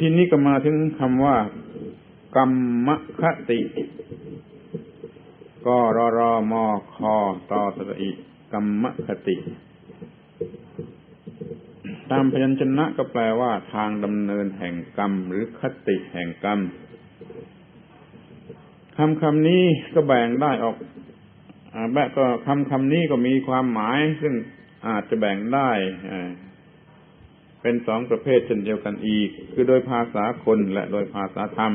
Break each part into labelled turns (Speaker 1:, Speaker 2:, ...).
Speaker 1: ทีนี้ก็มาถึงคำว่า กรรมคติกรรมคตสระอิกรรมคติ ตามพยัญชนะก็แปลว่า ทางดำเนินแห่งกรรม หรือคติแห่งกรรมคำคำนี้ก็แบ่งได้ออกแบะก็คำคำนี้ก็มีความหมาย ซึ่งอาจจะแบ่งได้ เป็นสองประเภทเช่นเดียวกันอีก คือโดยภาษาคนและโดยภาษาธรรม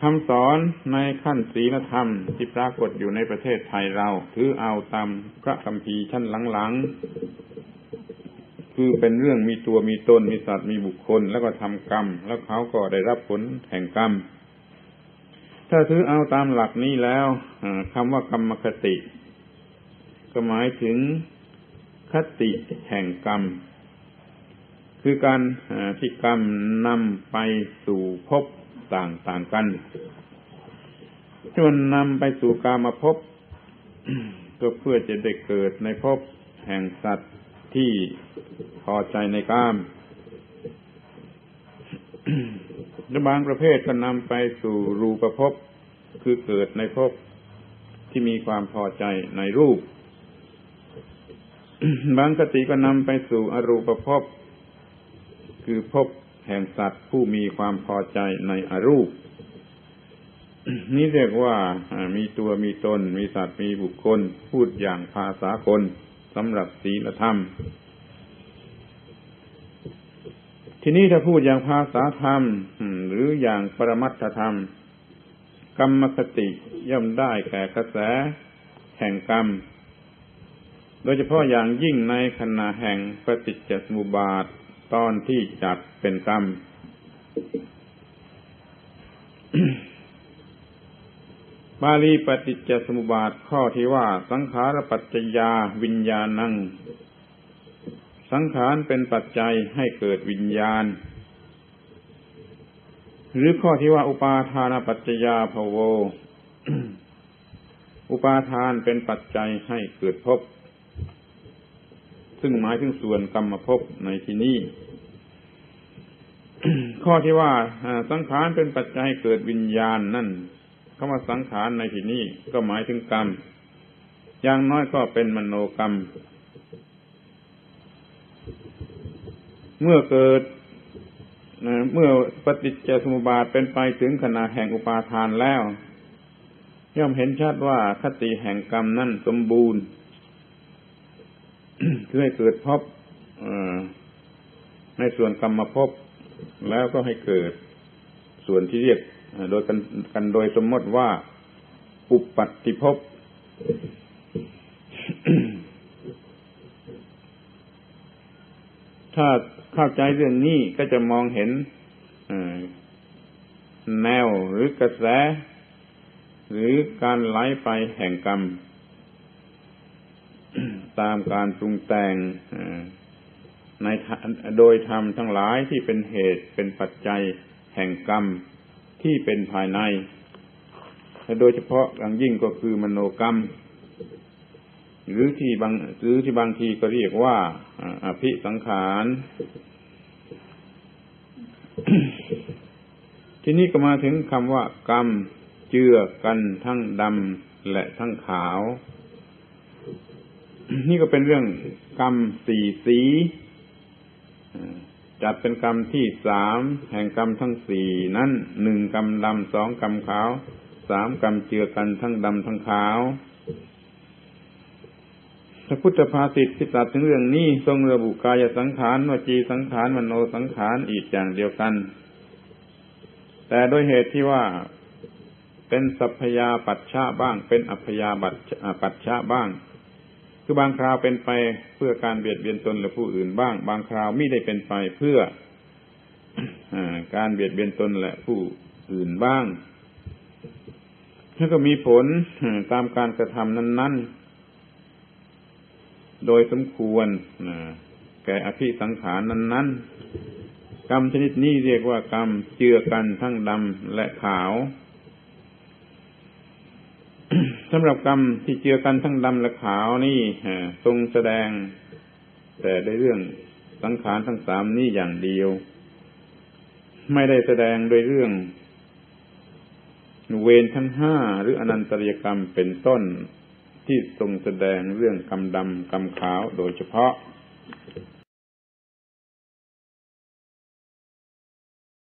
Speaker 1: คำสอนในขั้นศีลธรรมที่ปรากฏอยู่ในประเทศไทยเรา ถือเอาตามพระคำพีชั้นหลังๆ คือเป็นเรื่องมีตัวมีตนมีสัตว์มีบุคคล แล้วก็ทำกรรม แล้วเขาก็ได้รับผลแห่งกรรมถ้าถือเอาตามหลักนี้แล้วคำว่ากรรมคติ ก็หมายถึงคติแห่งกรรม คือการที่กรรมนำไปสู่ภพต่างต่างกันที่มันนำไปสู่กามาพบก็เพื่อจะได้เกิดในภพแห่งสัตว์ที่พอใจในกามและบางประเภทก็นำไปสู่รูปภพคือเกิดในภพที่มีความพอใจในรูป บางสติก็นำไปสู่อรูปภพ คือภพแห่งสัตว์ผู้มีความพอใจในอรูป นี่เรียกว่ามีตัวมีตน มีสัตว์มีบุคคล พูดอย่างภาษาคนสำหรับศีลธรรม ทีนี้ถ้าพูดอย่างภาษาธรรม หรืออย่างปรมัตถธรรม กรรมคติย่อมได้แก่กระแสแห่งกรรม โดยเฉพาะอย่างยิ่งในขณะแห่งปฏิจจสมุปบาทตอนที่จัดเป็นกรรมบาลีปฏิจจสมุปบาทข้อที่ว่า สังขารปัจจยาวิญญาณัง สังขารเป็นปัจจัยให้เกิดวิญญาณ หรือข้อที่ว่าอุปาทานปัจจยาภโว อุปาทานเป็นปัจจัยให้เกิดภพ ซึ่งหมายถึงส่วนกรรมภพในที่นี้ ข้อที่ว่าสังขารเป็นปัจจัยเกิดวิญญาณนั่นคำว่าสังขารในที่นี้ก็หมายถึงกรรม อย่างน้อยก็เป็นมโนกรรม เมื่อเกิดเมื่อปฏิจจสมุปบาทเป็นไปถึงขณะแห่งอุปาทานแล้ว ย่อมเห็นชัดว่าคติแห่งกรรมนั่นสมบูรณ์ คือให้เกิดพบในส่วนกรรมภพแล้วก็ให้เกิดส่วนที่เรียกโดยกันกันโดยสมมติว่า อุปัติภพถ้าเข้าใจเรื่องนี้ก็จะมองเห็นแนวหรือกระแส หรือการไหลไปแห่งกรรม ตามการปรุงแต่งในโดยธรรมทั้งหลายที่เป็นเหตุเป็นปัจจัยแห่งกรรมที่เป็นภายในและโดยเฉพาะอย่างยิ่งก็คือมโนกรรม หรือที่บางหรือที่บางทีก็เรียกว่าอภิสังขารที่นี้ก็มาถึงคำว่ากรรมเจือกันทั้งดำและทั้งขาว นี่ก็เป็นเรื่องกรรมสี่สีจัดเป็นกรรมที่สามแห่งกรรมทั้งสี่นั้นหนึ่งกรรมดำสองกรรมขาวสามกรรมเจือกันทั้งดำทั้งขาวพระพุทธภาษิตที่ตรัสถึงเรื่องนี้ทรงระบุกายสังขารวจีสังขารมโนสังขารอีกอย่างเดียวกัน แต่โดยเหตุที่ว่าเป็นสัพยาปัจฉาบ้าง เป็นอัพยาปัจฉาบ้าง คือบางคราวเป็นไปเพื่อการเบียดเบียนตนหรือผู้อื่นบ้าง บางคราวไม่ได้เป็นไปเพื่ออการเบียดเบียนตนและผู้อื่นบ้างแล้วก็มีผลตามการกระทำนั้น ๆ โดยสมควรแก่อภิสังขารนั้นๆ กรรมชนิดนี้เรียกว่ากรรมเจือกันทั้งดำและขาว สำหรับกรรมที่เจือกันทั้งดำและขาวนี่ทรงแสดง แต่ได้เรื่องสังขารทั้งสามนี้อย่างเดียว ไม่ได้แสดงโดยเรื่อง เวรทั้งห้าหรืออนันตริยกรรมเป็นต้นที่ทรงแสดงเรื่องกรรมดำกรรมขาวโดยเฉพาะ